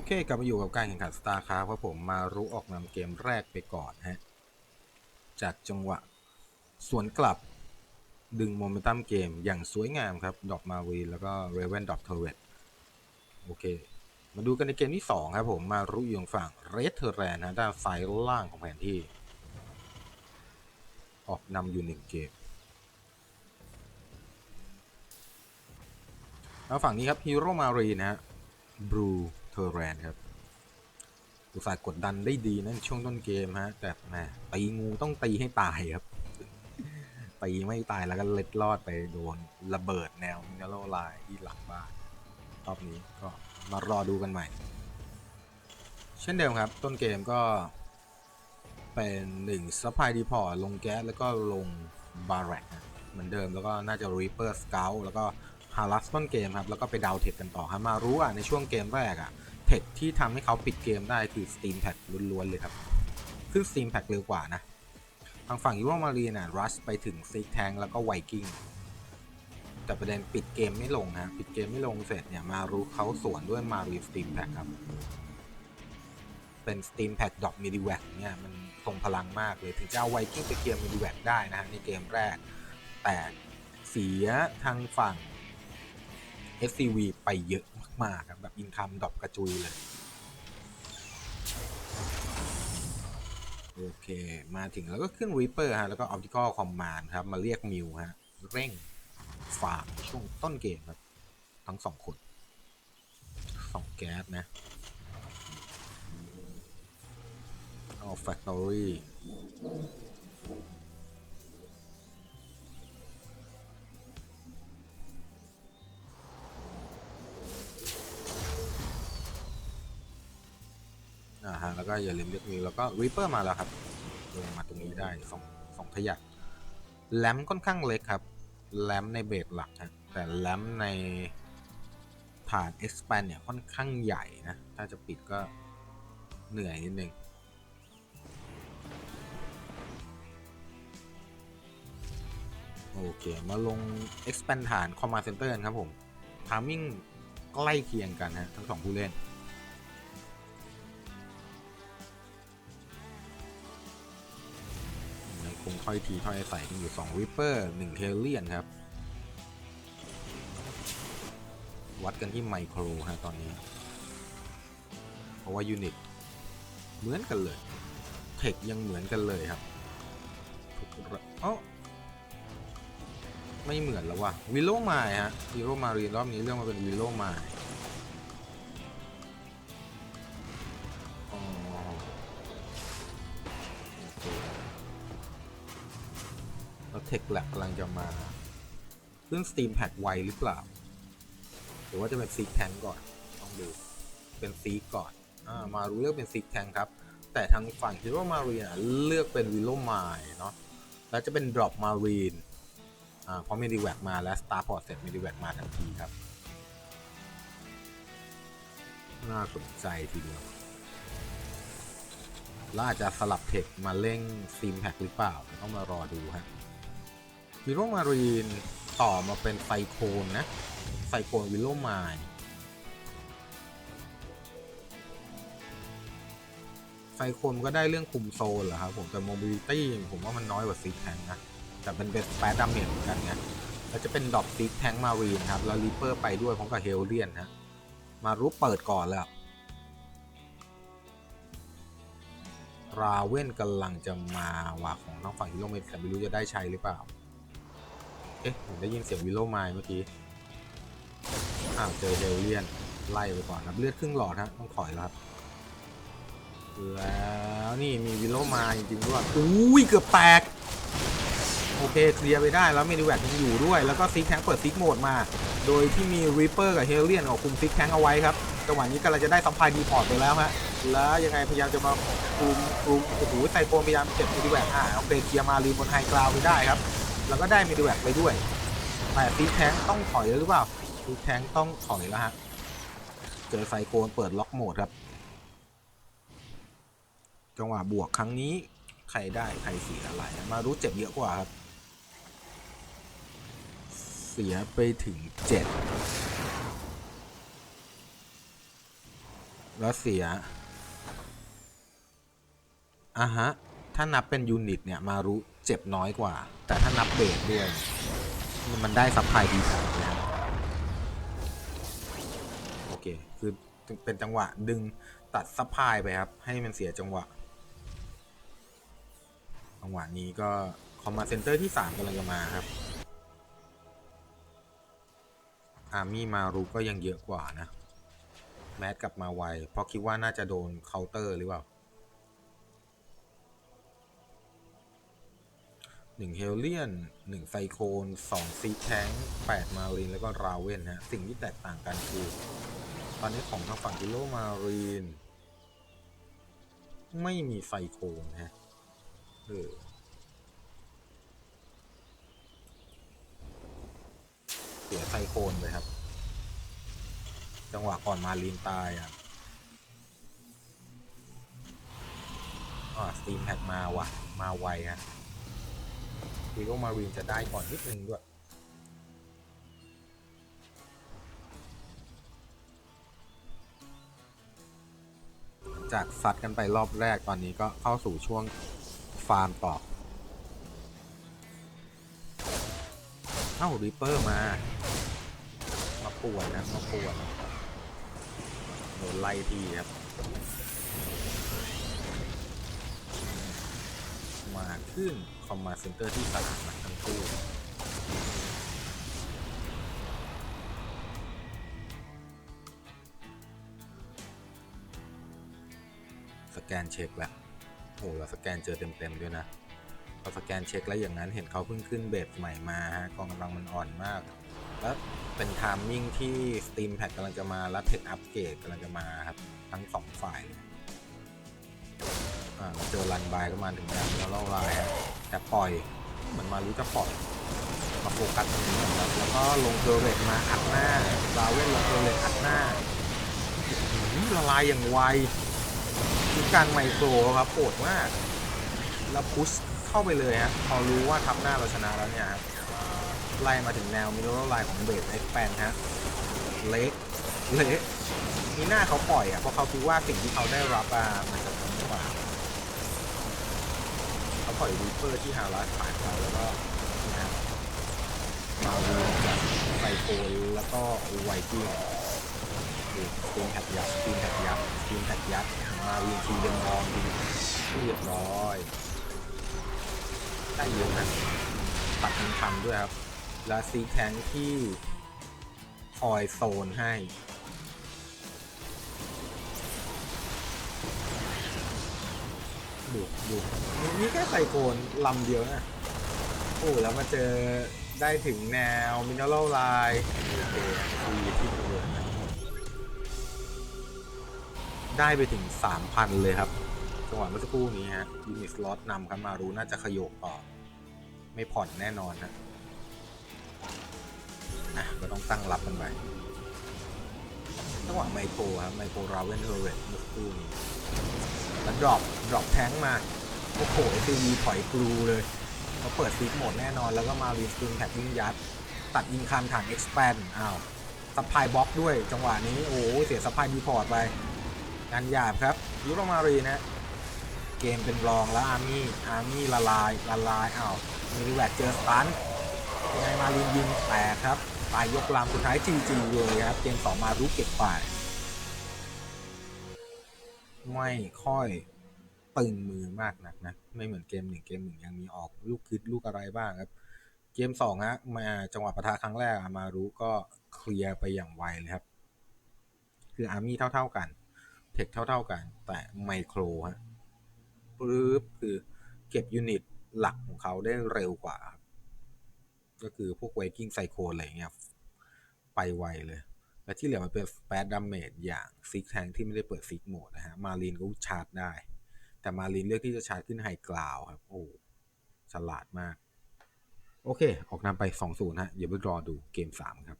อเคกลับมาอยู่กับการแข่งขัน StarCraft ครับผมมารู้ออกนำเกมแรกไปก่อนฮะ จากจังหวะ สวนกลับดึงโมเมนตัมเกมอย่างสวยงามครับ ดอกมาวีแล้วก็เรเวนดอกเทเรตโอเค มาดูกันในเกมที่ 2 ครับผมมารู้อยู่ทางฝั่งเรสเทอร์แรนนะด้านซ้ายล่างของแผนที่ ออกนำอยู่หนึ่งเกมแล้วฝั่งนี้ครับฮีโร่มารีนะฮะบรู เทอร์แรนครับอุตส่าห์กดดันได้ดีนะช่วงต้นเกมฮะ แต่แหมตีงูต้องตีให้ตายครับ ตีไม่ตายแล้วก็เล็ดลอดไปโดนระเบิดแนวมินโลไลน์ที่หลังบ้านรอบนี้ก็มารอดูกันใหม่ เช่นเดิมครับ ต้นเกมก็เป็นหนึ่งซัพพลายดีพอร์ตลงแก๊สแล้วก็ลงบาร์แรกเหมือนเดิมแล้วก็น่าจะรีเปอร์สเกลแล้วก็ ฮารัสต้นเกมครับ แล้วก็ไปดาวเทคกันต่อครับมารู้อะในช่วงเกมแรกอะเทคที่ทำให้เขาปิดเกมได้คือ Steam Pack ล้วนๆเลยครับซึ่ง Steam Pack เร็วกว่านะ ทางฝั่งยูโรมารีน่ะรัชไปถึงซิกแทงแล้วก็ไวกิ้งแต่ประเด็นปิดเกมไม่ลงฮะปิดเกมไม่ลงเสร็จเนี่ยมารู้เขาสวนด้วยมารีสตีมแพ็คครับเป็นสตีมแพ็คดอกมิดิแวกเนี่ยมันทรงพลังมากเลยถึงจะเอาไวกิ้งไปเคลียร์มิดิแวกได้นะฮะในเกมแรกแต่เสียทางฝั่ง SCV ไปเยอะมากๆครับแบบอินคัมดอกกระจุยเลย โอเค มาถึงแล้วก็ขึ้น Reaper ฮะ แล้วก็ Optical Command ครับ มาเรียกมิวฮะ เร่งฟาร์มช่วงต้นเกมครับ ทั้งสองคนสองแก๊สนะเอา Factory แล้วก็อย่าลืมเรียกมิวแล้วก็ Reaper มาแล้วครับลงมาตรงนี้ได้สองสองขยักแลมค่อนข้างเล็กครับแลมในเบสหลักฮะแต่แลมในฐาน expand เนี่ยค่อนข้างใหญ่นะ ถ้าจะปิดก็เหนื่อยนิดนึงโอเค มาลง expand ฐาน command center กันครับผม timing ใกล้เคียงกันฮะทั้งสองผู้เล่น ถ้อยทีถ้อยอาศัยกันอยู่2 Reaper 1 k เลียนครับ วัดกันที่ไมโครฮะตอนนี้ เพราะว่ายูนิตเหมือนกันเลย เทคยังเหมือนกันเลยครับทุกเอ้าไม่เหมือนแล้วว่ะวิโลมาฮะวิโลมารีรอบนี้เรื่องมาเป็นวิโลมา แล้วเทคแลกกำลังจะมา ซึ่ง Steam Pack ไวหรือเปล่า หรือว่าจะเป็นซีแทงก่อนต้องดู เป็นซีก่อนอมารู้เลือกเป็นซีแทงครับ แต่ทางฝั่งคิดว่ามารีนเลือกเป็นวิลโลมายเนาะแล้วจะเป็นดรอปมารีนเพราะเมดิแวกมาแล้วสตาร์พอร์ตเสร็จเมดิแวกมาทันทีครับ น่าสนใจทีเดียวแล้วอาจจะสลับเทคมาเร่งซีมแพ็กหรือเปล่า ต้องมารอดูฮะ วิโลมารีนต่อมาเป็นไซโคนนะ ไซโคนวิโลมายไซโคนก็ได้เรื่องคุมโซนเหรอครับผมแต่โมบิลิตี้ผมว่ามันน้อยกว่าซิกแทงนะ แต่เป็นเป็นแปดดาเมจเหมือนกันไงแล้วจะเป็นดอกซิกแทงมารีนครับ แล้วริปเปอร์ไปด้วยพร้อมกับเฮลเลียนฮะมารุปเปิดก่อนแล้วราเว่นกำลังจะมาว่าของทางฝั่งฮิโรเมแต่ไม่รู้จะได้ใช้หรือเปล่า เอ๊ะผมได้ยินเสียงวิโลไมล์เมื่อกี้ อ้าวเจอเฮลเลียน ไล่ไปก่อนครับ เลือดครึ่งหลอดฮะต้องถอยแล้วครับแล้วนี่มีวิโลมล์จริงๆด้วยอุ้ยเกือบแตก โอเคเคลียร์ไปได้แล้วเมดิแวกยังอยู่ด้วย แล้วก็ซิกแทงเปิดซิกโหมดมา โดยที่มีริปเปอร์กับเฮลเลียนออกคุมซิกแทงเอาไว้ครับจังหวะนี้กำลังจะได้ซัพพายดีพอร์ตไปแล้วฮะแล้วยังไงพยายามจะมาคุมคุมโอ้โหไซโคพยายามเก็บเมดิแวกอ่าโอเคเคลียร์มารีบนไฮกราวไปได้ครับ แล้วก็ได้เมดิแวกไปด้วยแต่ซิกแทงต้องถอยหรือเปล่าซิกแทงต้องถอยแล้วฮะเจอไซโคนเปิดล็อกโหมดครับ จังหวะบวกครั้งนี้ใครได้ใครเสียอะไรมารู้เจ็บเยอะกว่าครับ เสียไปถึงเจ็ดแล้วเสียอะฮะ ถ้านับเป็นยูนิตเนี่ย มารู้ เจ็บน้อยกว่า แต่ถ้านับเบสด้วย มันได้ซัพพลายดีกว่านะโอเค คือเป็นจังหวะดึงตัดซัพพลายไปครับ ให้มันเสียจังหวะ จังหวะนี้ก็คอมมาเซนเตอร์ที่3กำลังจะมาครับ อาร์มี่มารูก็ยังเยอะกว่านะ แมสกลับมาไว เพราะคิดว่าน่าจะโดนเคาน์เตอร์หรือเปล่า หนึ่งเฮลเลียนหนึ่งไซโคนสองซีแทงแปดมารีน แล้วก็ราเวนฮะ สิ่งที่แตกต่างกันคือ ตอนนี้ของทางฝั่งกิโลมารีน ไม่มีไซโคนฮะ เออเสียไซโคนไปครับ จังหวะก่อนมาลีนตายอะอ่าสตีมแพดมาว่ะ มาไวฮะ วีโรมารีนจะได้ก่อนนิดนึงด้วย จากซัดกันไปรอบแรกตอนนี้ก็เข้าสู่ช่วงฟาร์มต่อ เอ้าริปเปอร์มา มาป่วนนะ มาป่วนโดนไล่ทีครับ มาขึ้นคอมมาเซ็นเตอร์ที่สนามนะทั้งคู่สแกนเช็คแล้วโอ้เราสแกนเจอเต็มๆด้วยนะพอสแกนเช็คแล้วอย่างนั้นเห็นเขาเพิ่งขึ้นเบสใหม่มาฮะกองกำลังมันอ่อนมาก แล้วเป็นไทมมิ่งที่ Steam Pack กำลังจะมา และเทคอัปเกรดกำลังจะมาครับ ทั้งสองฝ่ายเลย อ่าเราเจอรันบายก็มาถึงแล้วแล้วเราลายฮะแต่ปล่อยเหมือนมารู้จะปล่อยมาโฟกัสตรงนี้นะครับแล้วก็ลงเทอร์เรตมาอัดหน้าบาเวนลงเทอร์เรตอัดหน้าละลายอย่างไวคือการไมโครครับโหดมาก แล้วพุชเข้าไปเลยฮะพอรู้ว่าทับหน้าเราชนะแล้วเนี่ยครับไล่มาถึงแนวมิโลไลน์ของเบสเอ็กแปนฮะเล็กเล็กนี่หน้าเขาปล่อยอะเพราะเขาคิดว่าสิ่งที่เขาได้รับอะมันจะคุ้มกว่าเขา ปล่อยรีเปอร์ที่ฮารัสผ่านไปแล้วก็นี่ฮะมาวีกับไซโคนแล้วก็ไวกิ้งดูสตีมแพดยับสตีมแพดยับสตีมแพดยับมาวีทีเดนมองดีเรียบร้อยได้เยอะนะตัดมันทำด้วยครับ และซีแทงที่คอยโซนให้ ดูดูนี่แค่ไซโคนลำเดียวนะโอ้แล้วมาเจอได้ถึงแนวมินเนอรัลไลน์โอเคดีที่ดูเลยนะได้ไปถึง 3,000 เลยครับจังหวะเมื่อสักครู่นี้ฮะยูนิสล็อตนำครับมารู้น่าจะขยโกต่อ ไม่ผ่อนแน่นอนนะอะก็ต้องตั้งรับกันไปจังหวะไมโครครับไมโครราเวนเทอร์เรตเมื่อสักครู่นี้ แล้วดรอปดรอปแทงมา โอ้โหเอซีถอยกรูเลยเขาเปิดซีกโหมดแน่นอน แล้วก็มารีสติงแท็กยิงยัด ตัดยิงคานถัง expand อ้าวซัพพายบล็อกด้วยจังหวะนี้ โอ้โหเสียซัพพลายดีพอร์ตไปงานหยาบครับยูโรมารีนะ เกมเป็นรองแล้วอาร์มี่อาร์มี่ละลายละลายอ้าวมีรีแวกเจอสตันยังไงมาลินยิงแตกครับตายยกลำสุดท้ายจีจีเลยครับ เกมสองมารู้เก็บไป ไม่ค่อยตึงมือมากนักนะ ไม่เหมือนเกมหนึ่งเกมหนึ่งยังมีออกลูกคิดลูกอะไรบ้างครับ เกมสองฮะมาจังหวะประทะครั้งแรกมารู้ก็เคลียร์ไปอย่างไวเลยครับ คืออาร์มี่เท่าๆกัน เทคเท่าๆกัน แต่ไมโครฮะปึ๊บคือเก็บยูนิตหลักของเขาได้เร็วกว่า ก็คือพวกไวกิ้งไซโคอะไรเงี้ย ไปไวเลย และที่เหลือมันเป็นแปดดาเมจอย่างซิกแทงที่ไม่ได้เปิดซิกโหมดนะฮะ มารีนก็ชาร์จได้ แต่มารีนเลือกที่จะชาร์จขึ้นไฮกราวครับ โอ้ฉลาดมาก โอเค ออกนำไป 2-0ฮะเดี๋ยวไปรอดูเกม 3 ครับ